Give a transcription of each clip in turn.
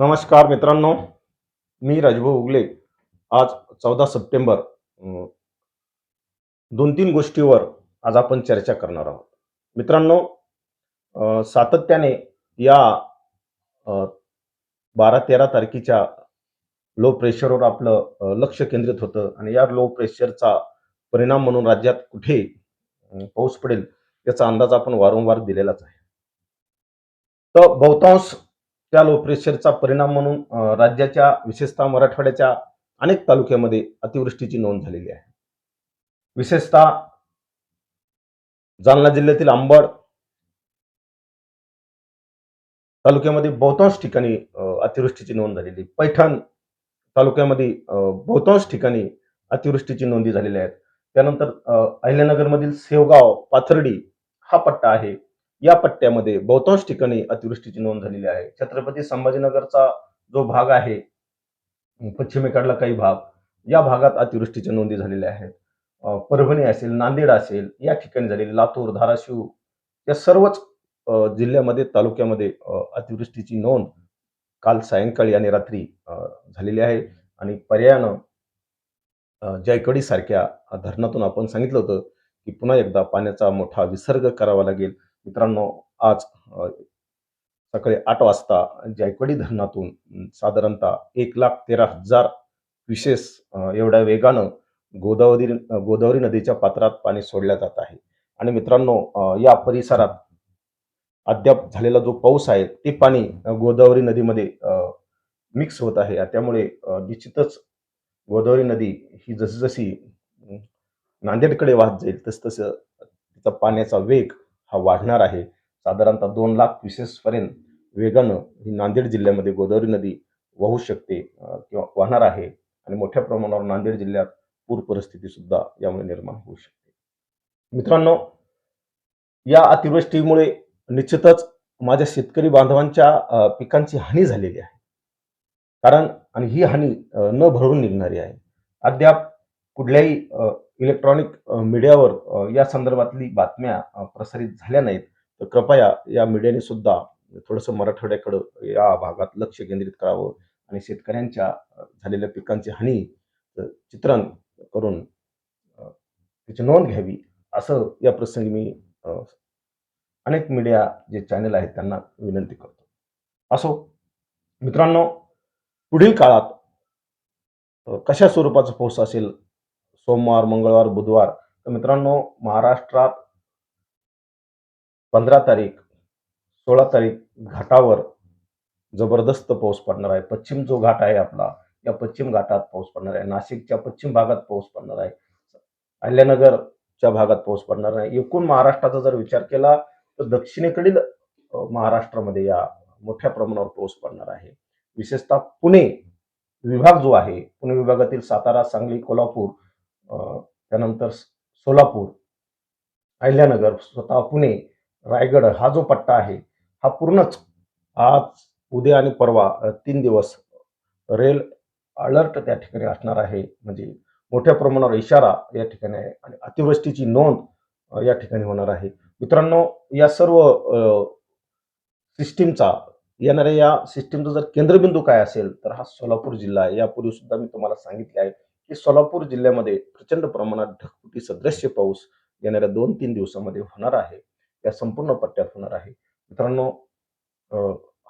नमस्कार मित्रांनो मी राजभाऊ उगले. आज चौदा सप्टेंबर अं, दोन तीन गोष्टीवर आज आपण चर्चा करणार आहोत. मित्रांनो सातत्याने या बारा तेरा तारखेच्या लो प्रेशरवर आपलं लक्ष केंद्रित होतं आणि या लो प्रेशरचा परिणाम म्हणून राज्यात कुठे पाऊस पडेल याचा अंदाज आपण वारंवार दिलेलाच आहे. तर बहुतांश त्या लो प्रेशरचा परिणाम म्हणून राज्याच्या विशेषतः मराठवाड्याच्या अनेक तालुक्यामध्ये अतिवृष्टीची नोंद झालेली आहे. विशेषतः जालना जिल्ह्यातील आंबड तालुक्यामध्ये बहुतांश ठिकाणी अं, अतिवृष्टीची नोंद झालेली पैठण तालुक्यामध्ये बहुतांश ठिकाणी अतिवृष्टीची नोंदी झालेल्या आहेत. त्यानंतर अं, अहिल्यानगरमधील सेवगाव पाथर्डी हा पट्टा आहे. या पट्ट्यामध्ये बहुतांश ठिकाणी अतिवृष्टीची नोंद झालेली आहे. छत्रपती संभाजीनगरचा जो भाग आहे पश्चिमेकडला काही भाग या भागात अतिवृष्टीच्या नोंदी झालेल्या आहेत. परभणी असेल नांदेड असेल या ठिकाणी झालेली लातूर धाराशिव या सर्वच अं, जिल्ह्यामध्ये तालुक्यामध्ये अतिवृष्टीची नोंद काल सायंकाळी आणि रात्री अं, झालेली आहे. आणि पर्यायानं अं, सारख्या धरणातून आपण सांगितलं होतं की पुन्हा एकदा पाण्याचा मोठा विसर्ग करावा लागेल. मित्रांनो आज सकाळी आठ वाजता जायकवाडी धरणातून साधारणतः एक लाख तेरा हजार विशेष एवढ्या वेगानं गोदावरी गोदावरी नदीच्या पात्रात पाणी सोडल्या जात आहे. आणि मित्रांनो या परिसरात अद्याप झालेला जो पाऊस आहे ते पाणी गोदावरी नदीमध्ये मिक्स होत आहे. त्यामुळे निश्चितच गोदावरी नदी ही जसजशी नांदेडकडे वाहत जाईल तसतसं तिचा पाण्याचा वेग हा वाढणार आहे. साधारणतः दोन लाख क्युसेसपर्यंत वेगानं ही नांदेड जिल्ह्यामध्ये गोदावरी नदी वाहू शकते किंवा वाहणार आहे आणि मोठ्या प्रमाणावर नांदेड जिल्ह्यात पूर परिस्थिती सुद्धा यामुळे निर्माण होऊ शकते. मित्रांनो या अतिवृष्टीमुळे निश्चितच माझ्या शेतकरी बांधवांच्या पिकांची हानी झालेली आहे. कारण आणि ही हानी न भरून निघणारी आहे. अद्याप कुठल्याही इलेक्ट्रॉनिक मीडियावर या संदर्भातली बातम्या प्रसारित झाल्या नाहीत तर कृपया या मीडियाने सुद्धा थोडंसं मराठवाड्याकडं या भागात लक्ष केंद्रित करावं आणि शेतकऱ्यांच्या झालेल्या पिकांची हानी चित्रण करून त्याची नोंद घ्यावी असं या प्रसंगी मी अनेक मीडिया जे चॅनल आहेत त्यांना विनंती करतो. असो मित्रांनो पुढील काळात कशा स्वरूपाचा पाऊस असेल सोमवार मंगळवार बुधवार. तर मित्रांनो महाराष्ट्रात पंधरा तारीख सोळा तारीख घाटावर जबरदस्त पाऊस पडणार आहे. पश्चिम जो घाट आहे आपला या पश्चिम घाटात पाऊस पडणार आहे. नाशिकच्या पश्चिम भागात पाऊस पडणार आहे. अहिल्यानगरच्या भागात पाऊस पडणार आहे. एकूण महाराष्ट्राचा जर विचार केला तर दक्षिणेकडील महाराष्ट्रामध्ये या मोठ्या प्रमाणावर पाऊस पडणार आहे. विशेषतः पुणे विभाग जो आहे पुणे विभागातील सातारा सांगली कोल्हापूर त्यानंतर सोलापूर अहिल्यानगर स्वतः पुणे रायगड हा जो पट्टा आहे हा पूर्णच आज उद्या आणि परवा तीन दिवस रेल अलर्ट त्या ठिकाणी असणार आहे. म्हणजे मोठ्या प्रमाणावर इशारा या ठिकाणी आहे आणि अतिवृष्टीची नोंद या ठिकाणी होणार आहे. मित्रांनो या सर्व सिस्टीमचा येणाऱ्या या सिस्टीमचा जर केंद्रबिंदू काय असेल तर हा सोलापूर जिल्हा आहे. यापूर्वी सुद्धा मी तुम्हाला सांगितले आहे. की सोलापूर जिल्ह्यामध्ये प्रचंड प्रमाणात ढगफुटी सदृश्य पाऊस येणाऱ्या दोन तीन दिवसामध्ये होणार आहे. या संपूर्ण पट्ट्यात होणार आहे. मित्रांनो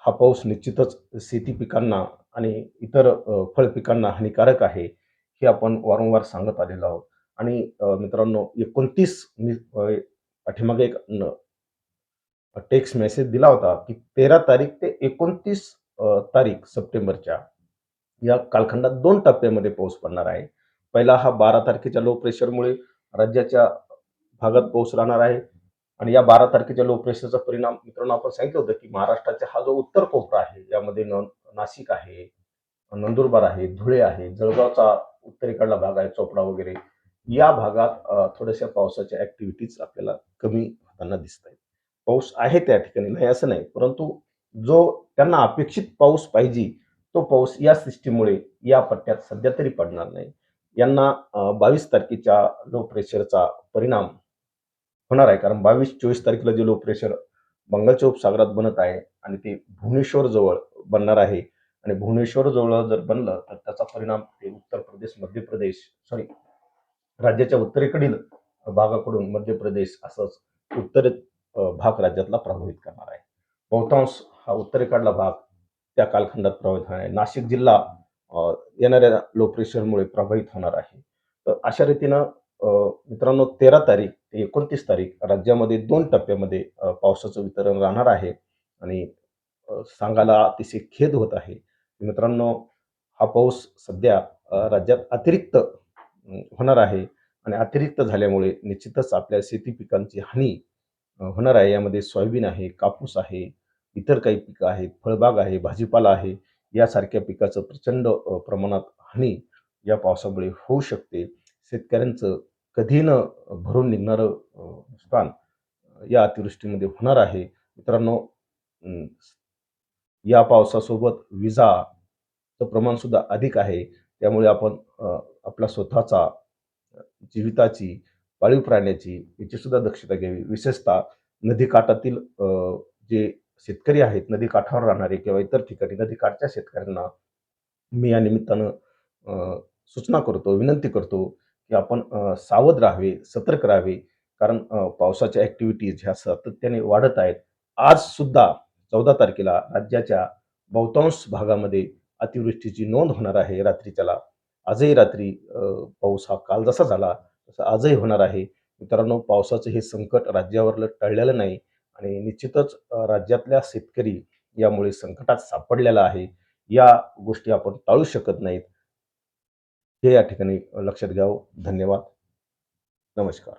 हा पाऊस निश्चितच शेती पिकांना आणि इतर फळ पिकांना हानिकारक आहे हे आपण वारंवार सांगत आलेलो आहोत. आणि मित्रांनो एकोणतीस मी पाठीमागे एक टेक्स्ट मेसेज दिला होता की तेरा तारीख ते एकोणतीस तारीख सप्टेंबरच्या या कालखंडात दोन टप्प्यामध्ये पाऊस पडणार आहे. पहिला हा बारा तारखेच्या लो प्रेशरमुळे राज्याच्या भागात पाऊस राहणार आहे. आणि या बारा तारखेच्या लो प्रेशरचा परिणाम मित्रांनो आपण सांगितलं होतं की महाराष्ट्राचा हा जो उत्तर कोपरा आहे यामध्ये न नाशिक आहे नंदुरबार आहे धुळे आहे जळगावचा उत्तरेकडला भाग आहे चोपडा वगैरे या भागात थोड्याशा पावसाच्या ऍक्टिव्हिटीज आपल्याला कमी होताना दिसत आहेत पाऊस आहे त्या ठिकाणी नाही असं नाही परंतु जो त्यांना अपेक्षित पाऊस पाहिजे तो पाऊस या सिस्टीममुळे या पट्ट्यात सध्या तरी पडणार नाही. यांना बावीस तारखेच्या लो प्रेशरचा परिणाम होणार आहे. कारण बावीस चोवीस तारखेला जे लो प्रेशर बंगालच्या उपसागरात बनत आहे आणि ते भुवनेश्वर जवळ बनणार आहे आणि भुवनेश्वर जवळ जर बनलं तर त्याचा परिणाम ते उत्तर प्रदेश मध्य प्रदेश सॉरी राज्याच्या उत्तरेकडील भागाकडून मध्य प्रदेश असंच उत्तर भाग राज्यातला प्रभावित करणार आहे. बहुतांश हा उत्तरेकडला भाग त्या कालखंडात प्रभावित होणार आहे. नाशिक जिल्हा येणाऱ्या लो प्रेशरमुळे प्रभावित होणार आहे. तर अशा रीतीनं मित्रांनो तेरा तारीख ते एकोणतीस तारीख राज्यामध्ये दोन टप्प्यामध्ये पावसाचं वितरण राहणार आहे. आणि सांगायला अतिशय खेद होत आहे. मित्रांनो हा पाऊस सध्या राज्यात अतिरिक्त होणार आहे. आणि अतिरिक्त झाल्यामुळे निश्चितच आपल्या शेती पिकांची हानी होणार आहे. यामध्ये सोयाबीन आहे कापूस आहे इतर काही पिकं आहेत फळबाग आहे भाजीपाला आहे यासारख्या पिकाचं प्रचंड प्रमाणात हानी या पावसामुळे होऊ शकते. शेतकऱ्यांचं कधी न भरून निघणारं नुकसान या अतिवृष्टीमध्ये होणार आहे. मित्रांनो या पावसासोबत विजाचं प्रमाणसुद्धा अधिक आहे. त्यामुळे आपण आपला स्वतःचा जीविताची पाळीव प्राण्याची याची सुद्धा दक्षता घ्यावी. विशेषतः नदीकाठातील जे शेतकरी आहेत नदी काठावर राहणारे किंवा इतर ठिकाणी नदीकाठच्या शेतकऱ्यांना मी या निमित्तानं सूचना करतो विनंती करतो की आपण सावध राहावे सतर्क राहावे. कारण पावसाच्या ॲक्टिव्हिटीज ह्या सातत्याने वाढत आहेत. आज सुद्धा चौदा तारखेला राज्याच्या बहुतांश भागामध्ये अतिवृष्टीची नोंद होणार आहे रात्रीच्याला. आजही रात्री पाऊस हा काल जसा झाला तसा आजही होणार आहे. मित्रांनो पावसाचं हे संकट राज्यावरलं टळलेलं नाही. आणि निश्चितच राज्यातल्या शेतकरी यामुळे संकटात सापडलेला आहे. या गोष्टी आपण टाळू शकत नाहीत. हे या ठिकाणी लक्षात घ्यावं. धन्यवाद. नमस्कार.